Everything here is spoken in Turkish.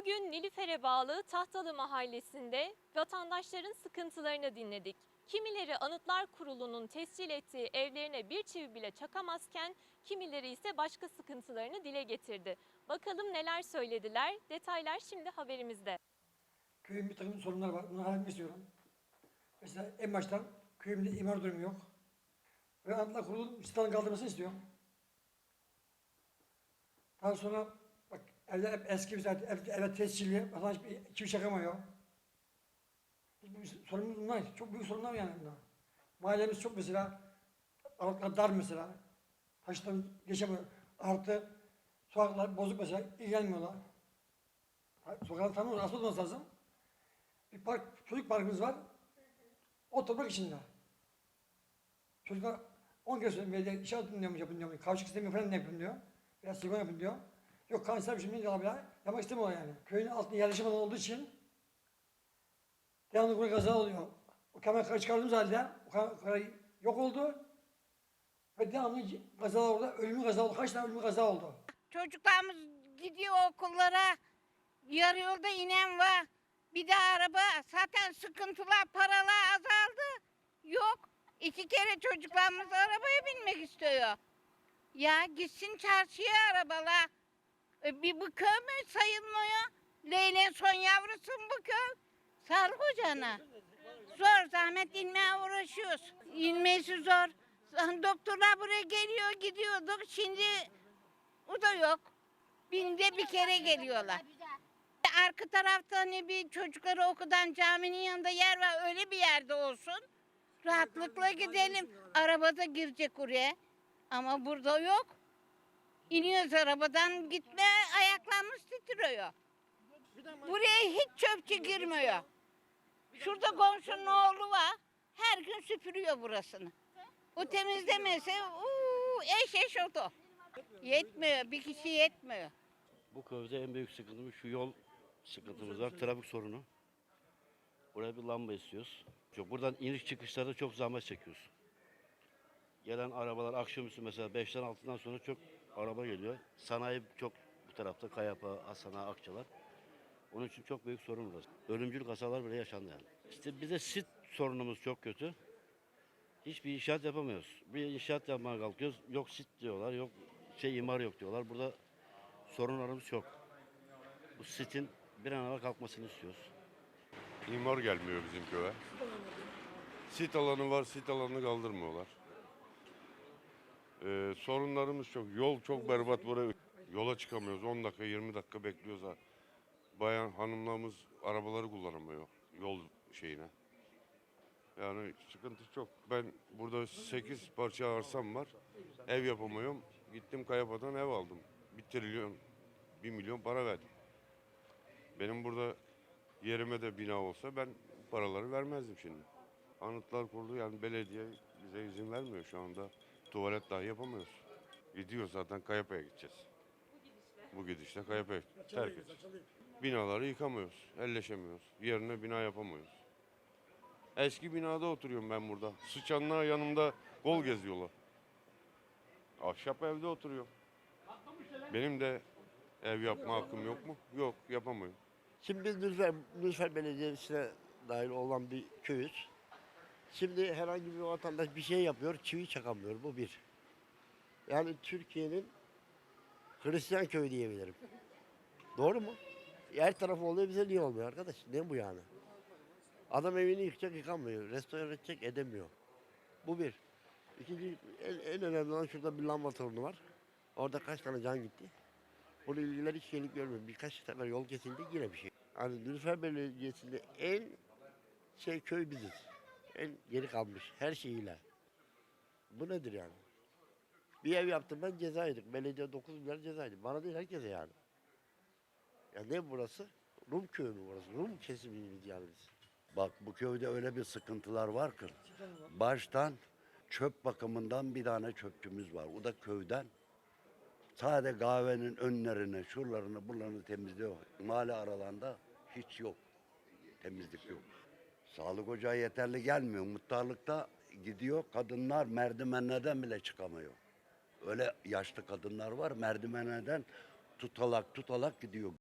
Bugün Nilüfer'e bağlı Tahtalı Mahallesi'nde vatandaşların sıkıntılarını dinledik. Kimileri Anıtlar Kurulu'nun tescil ettiği evlerine bir çivi bile çakamazken kimileri ise başka sıkıntılarını dile getirdi. Bakalım neler söylediler? Detaylar şimdi haberimizde. Köyün bir takım sorunları var. Bunları halletmek istiyorum. Mesela en baştan köyümde imar durumu yok. Ve Anıtlar Kurulu'nun sitenin kaldırmasını istiyorum. Daha sonra evler hep eski bir ev, evler tescilli. Vatandaş bir çivi çakamıyor. Hiçbir sorunumuz bunlar. Çok büyük sorunlar yani bunlar. Mahallemiz çok mesela aralıklar dar mesela. Taştan geçemiyor. Artı sokaklar bozuk mesela. ilgilenmiyorlar. Sokakları tanımıyoruz. Asıl olması lazım. Bir park, çocuk parkımız var. O toprak içinde. Çocuklar 10 kere söylüyorum. Belediye inşaat yapın yapın diyor. Kavşak sistemi falan yapın diyor. Veya sigon yapın diyor. Yok kanser bir şey değil bile. Yapmak istemiyor yani. Köyün altında yerleşim alanı olduğu için devamlı buraya kaza oluyor. O kamera çıkardığımız halde o kamera yok oldu. Ve devamlı kazalar oldu. Ölümlü kaza oldu. Kaç tane ölümlü kaza oldu. Çocuklarımız gidiyor okullara. Yarı yolda inen var. Bir de araba. Zaten sıkıntılar, paralar azaldı. Yok. İki kere çocuklarımız arabaya binmek istiyor. Ya gitsin çarşıya arabalar. E, bir köy mü sayılmıyor? Leylen son yavrusu köy. Sağlık ocağına. Zor zahmet inmeye uğraşıyoruz. İnmesi zor. Doktorlar buraya geliyor gidiyorduk. Şimdi o da yok. Binde bir kere geliyorlar. Arka tarafta hani bir çocukları okudan caminin yanında yer var. Öyle bir yerde olsun. Rahatlıkla gidelim. Arabada girecek oraya. Ama burada yok. İniyoruz arabadan gitme ayaklarımız titriyor. Buraya hiç çöpçü girmiyor. Şurada komşunun oğlu var. Her gün süpürüyor burasını. O temizlemese uuu, eş eş oto. Yetmiyor. Bir kişi yetmiyor. Bu köyde en büyük sıkıntımız şu yol sıkıntımız var. Trafik sorunu. Buraya bir lamba istiyoruz. Çok, buradan iniş çıkışlarda çok zahmet çekiyoruz. Gelen arabalar akşamüstü mesela 5'ten 6'dan sonra çok araba geliyor. Sanayi çok bu tarafta Kayapa, Asana, Akçalar. Onun için çok büyük sorun burası. Ölümcül kazalar bile yaşandı yani. İşte bir de sit sorunumuz çok kötü. Hiçbir inşaat yapamıyoruz. Bir inşaat yapmaya kalkıyoruz. Yok sit diyorlar, yok şey imar yok diyorlar. Burada sorunlarımız çok. Bu sitin bir an evvel kalkmasını istiyoruz. İmar gelmiyor bizim köye. Sit alanı var, sit alanını kaldırmıyorlar. Ee, sorunlarımız çok. Yol çok berbat buraya. Yola çıkamıyoruz. 10 dakika, 20 dakika bekliyoruz. Bayan hanımlarımız arabaları kullanamıyor yol şeyine. Yani sıkıntı çok. Ben burada 8 parça arsam var. Ev yapamıyorum. Gittim Kayapa'dan ev aldım. 1 trilyon, 1 milyon para verdim. Benim burada yerime de bina olsa ben paraları vermezdim şimdi. Anıtlar kurulu yani belediye bize izin vermiyor şu anda. Tuvalet dahi yapamıyoruz. Gidiyor zaten Kayapa'ya gideceğiz. Bu gidişle Kayapa'ya terk edeceğiz. Binaları yıkamıyoruz, elleşemiyoruz. Yerine bina yapamıyoruz. Eski binada oturuyorum ben burada. Sıçanlar yanımda kol geziyorlar. Ahşap evde oturuyorum. Benim de ev yapma hakkım yok mu? Yok, yapamıyorum. Şimdi biz Nülfer, Nülfer Belediyesi'ne dahil olan bir köyüz. Şimdi herhangi bir vatandaş bir şey yapıyor, çivi çakamıyor. Bu bir. Yani Türkiye'nin Hristiyan köyü diyebilirim. Doğru mu? Her taraf oluyor, bize niye olmuyor arkadaş? Ne bu yani? Adam evini yıkacak, yıkamıyor. Restore edecek, edemiyor. Bu bir. İkinci, en, en önemli olan şurada bir lamba sorunu var. Orada kaç tane can gitti? Bunu ilgiler hiç gelip görmüyor. Birkaç sefer yol kesildi yine bir şey. Hani Nilüfer Belediyesi'nde en şey köy biziz. En geri kalmış her şeyiyle. Bu nedir yani? Bir ev yaptım ben ceza yedik. Belediye 9 milyar ceza yedi. Bana değil herkese yani. Ya ne burası? Rum köyü mü burası? Rum kesimiyiz yani biz. Bak bu köyde öyle bir sıkıntılar var ki. Baştan çöp bakımından bir tane çöpçümüz var. O da köyden. Sadece kahvenin önlerini, şuralarını, buralarını temizliyor. Mahalle aralarında hiç yok. Temizlik yok. Sağlık ocağı yeterli gelmiyor. Muhtarlıkta gidiyor kadınlar merdivenlerden bile çıkamıyor. Öyle yaşlı kadınlar var merdivenlerden tutalak tutalak gidiyor.